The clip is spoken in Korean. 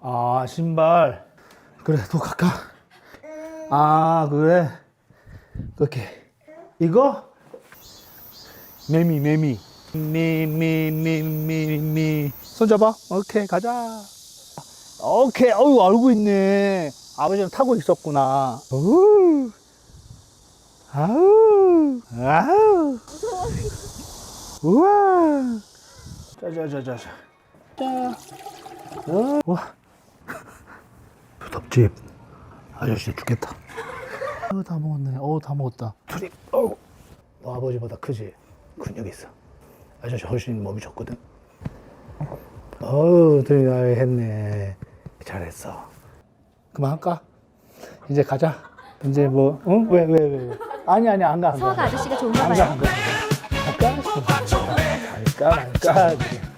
아, 신발. 그래, 또 갈까? 아, 그래. 그렇게. 이거? 매미, 매미. 미, 미, 미, 미, 미. 손잡아. 오케이, 가자. 오케이, 어우, 알고 있네. 아버지는 타고 있었구나. 우 아우, 아우. 우와. 짜자자자자. 짜. 어, 와. 덥집. 아저씨 죽겠다. 어, 다 먹었네. 어, 다 먹었다. 둘이, 어. 너 아버지보다 크지? 근육 있어. 아저씨 훨씬 몸이 좋거든. 어우, 둘이 나 했네. 잘했어. 그만할까? 이제 가자. 이제 뭐, 응? 왜, 왜, 왜? 왜? 아니, 아니, 안 가, 안 가. 서아가 아저씨가 좋은가 안 가, 봐요. 안 가. 갈까? 갈까? 갈까?